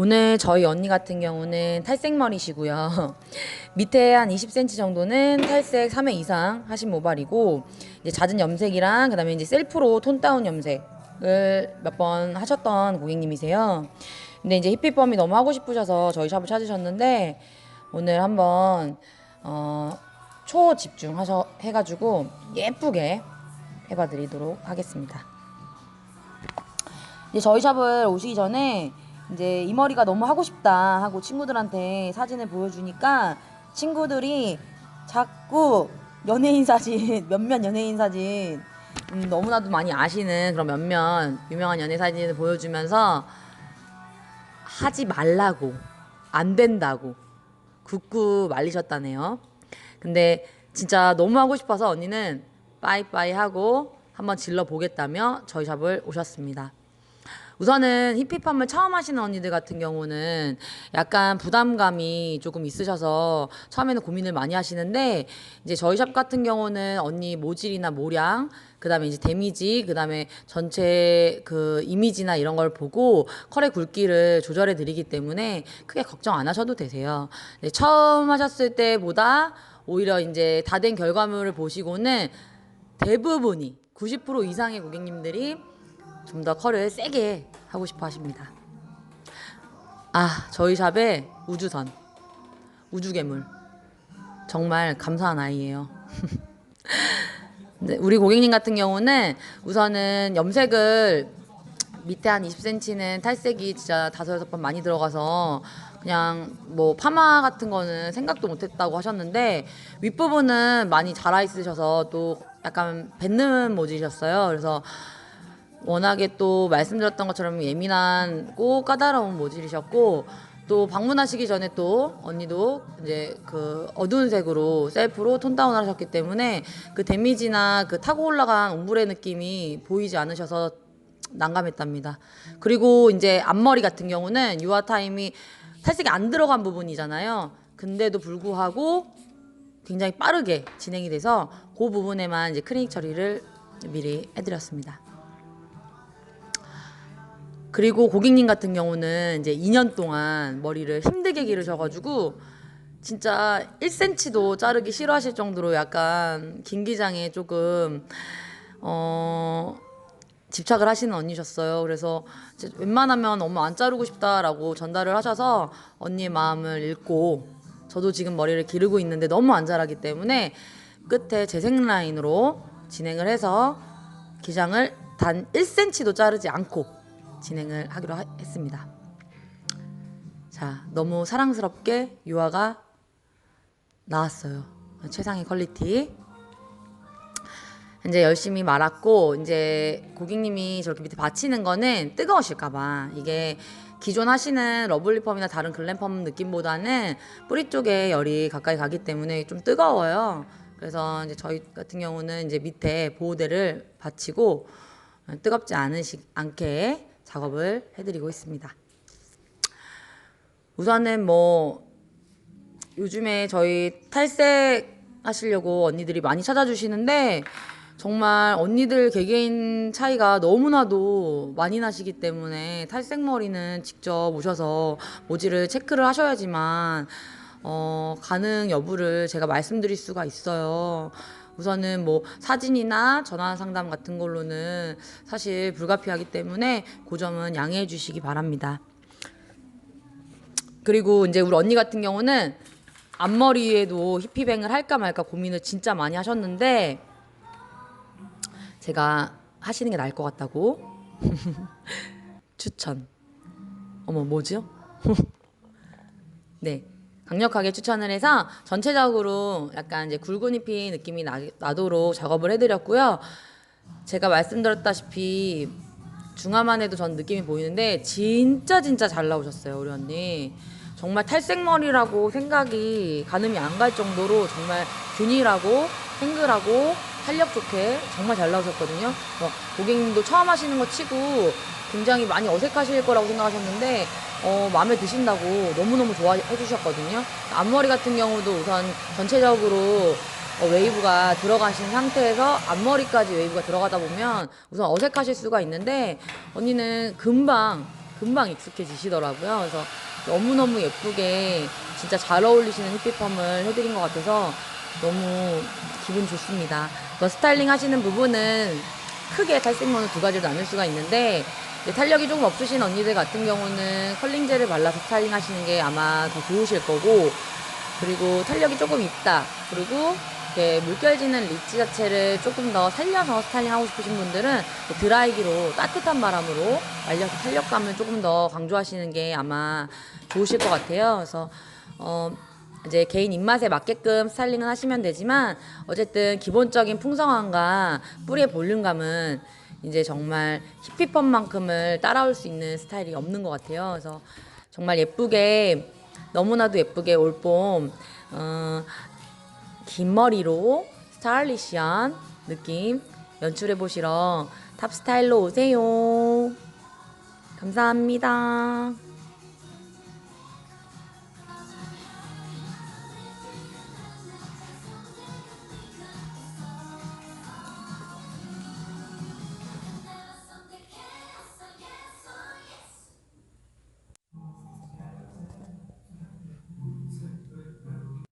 오늘 저희 언니 같은 경우는 탈색머리시고요. 밑에 한 20cm 정도는 탈색 3회 이상 하신 모발이고 이제 잦은 염색이랑 그다음에 이제 셀프로 톤 다운 염색을 몇 번 하셨던 고객님이세요. 근데 이제 힙합범이 너무 하고 싶으셔서 저희 샵을 찾으셨는데 오늘 한번 어, 초 집중 하셔 해가지고 예쁘게 해봐드리도록 하겠습니다. 이제 저희 샵을 오시기 전에 이제 이 머리가 너무 하고 싶다 하고 친구들한테 사진을 보여주니까 친구들이 자꾸 연예인 사진, 몇몇 연예인 사진 음, 너무나도 많이 아시는 그런 몇몇 유명한 연예 사진을 보여주면서 하지 말라고 안 된다고 굳고 말리셨다네요. 근데 진짜 너무 하고 싶어서 언니는 빠이빠이 하고 한번 질러 보겠다며 저희 샵을 오셨습니다. 우선은 힙힙함을 처음 하시는 언니들 같은 경우는 약간 부담감이 조금 있으셔서 처음에는 고민을 많이 하시는데 이제 저희 샵 같은 경우는 언니 모질이나 모량 그다음에 이제 데미지 그다음에 전체 그 이미지나 이런 걸 보고 컬의 굵기를 조절해 드리기 때문에 크게 걱정 안 하셔도 되세요. 네, 처음 하셨을 때보다 오히려 이제 다 된 결과물을 보시고는 대부분이 90% 이상의 고객님들이 좀더 컬을 세게 하고 싶어 하십니다. 아, 저희 샵에 우주선, 우주괴물. 정말 감사한 아이예요. 네, 우리 고객님 같은 경우는 우선은 염색을 밑에 한 20cm는 탈색이 진짜 다섯 여섯 번 많이 들어가서 그냥 뭐 파마 같은 거는 생각도 못했다고 하셨는데 윗부분은 많이 자라 있으셔서 또 약간 뱉는 모질이셨어요. 그래서 워낙에 또 말씀드렸던 것처럼 예민한고 까다로운 모질이셨고 또 방문하시기 전에 또 언니도 이제 그 어두운 색으로 셀프로 톤 다운을 하셨기 때문에 그 데미지나 그 타고 올라간 옴브레 느낌이 보이지 않으셔서 난감했답니다. 그리고 이제 앞머리 같은 경우는 유화 타임이 탈색이 안 들어간 부분이잖아요. 근데도 불구하고 굉장히 빠르게 진행이 돼서 그 부분에만 이제 크리닉 처리를 미리 해드렸습니다. 그리고 고객님 같은 경우는 이제 2년 동안 머리를 힘들게 기르셔가지고 진짜 1cm도 자르기 싫어하실 정도로 약간 긴 기장에 조금 어 집착을 하시는 언니셨어요. 그래서 웬만하면 너무 안 자르고 싶다라고 전달을 하셔서 언니의 마음을 읽고 저도 지금 머리를 기르고 있는데 너무 안 자라기 때문에 끝에 재생 라인으로 진행을 해서 기장을 단 1cm도 자르지 않고 진행을 하기로 하- 했습니다. 자, 너무 사랑스럽게 유아가 나왔어요. 최상의 퀄리티. 이제 열심히 말았고 이제 고객님이 저렇게 밑에 받치는 거는 뜨거우실까봐 이게 기존 하시는 러블리 펌이나 다른 글램 펌 느낌보다는 뿌리 쪽에 열이 가까이 가기 때문에 좀 뜨거워요. 그래서 이제 저희 같은 경우는 이제 밑에 보호대를 받치고 뜨겁지 않으시, 않게 작업을 해드리고 있습니다. 우선은 뭐 요즘에 저희 탈색 하시려고 언니들이 많이 찾아주시는데 정말 언니들 개개인 차이가 너무나도 많이 나시기 때문에 탈색 머리는 직접 오셔서 모지를 체크를 하셔야지만 어, 가능 여부를 제가 말씀드릴 수가 있어요. 우선은 뭐 사진이나 전화 상담 같은 걸로는 사실 불가피하기 때문에 그 점은 양해해 주시기 바랍니다. 그리고 이제 우리 언니 같은 경우는 앞머리에도 히피뱅을 할까 말까 고민을 진짜 많이 하셨는데 제가 하시는 게 나을 것 같다고 추천. 어머 뭐죠? 네. 강력하게 추천을 해서 전체적으로 약간 이제 굵은 잎이 느낌이 나, 나도록 작업을 해드렸고요. 제가 말씀드렸다시피 중화만 해도 전 느낌이 보이는데 진짜 진짜 잘 나오셨어요 우리 언니. 정말 탈색머리라고 생각이 가늠이 안 갈 정도로 정말 균일하고 탱글하고 탄력 좋게 정말 잘 나오셨거든요. 어, 고객님도 처음 하시는 거 치고 굉장히 많이 어색하실 거라고 생각하셨는데 어, 마음에 드신다고 너무너무 좋아해 주셨거든요. 앞머리 같은 경우도 우선 전체적으로 어, 웨이브가 들어가신 상태에서 앞머리까지 웨이브가 들어가다 보면 우선 어색하실 수가 있는데 언니는 금방 금방 익숙해지시더라고요. 그래서 너무너무 예쁘게 진짜 잘 어울리시는 힙힙펌을 해드린 것 같아서 너무 기분 좋습니다. 뭐 스타일링 하시는 부분은 크게 탈색론을 두 가지로 나눌 수가 있는데 탄력이 조금 없으신 언니들 같은 경우는 컬링젤을 발라서 스타일링 하시는 게 아마 더 좋으실 거고 그리고 탄력이 조금 있다. 그리고 물결지는 리치 자체를 조금 더 살려서 스타일링 하고 싶으신 분들은 드라이기로 따뜻한 바람으로 말려서 탄력감을 조금 더 강조하시는 게 아마 좋으실 것 같아요. 그래서 어 이제 개인 입맛에 맞게끔 스타일링은 하시면 되지만 어쨌든 기본적인 풍성함과 뿌리의 볼륨감은 이제 정말 힙힙펌만큼을 따라올 수 있는 스타일이 없는 것 같아요. 그래서 정말 예쁘게 너무나도 예쁘게 올봄 어, 긴 머리로 스타일리시한 느낌 연출해 보시러 탑스타일로 오세요. 감사합니다.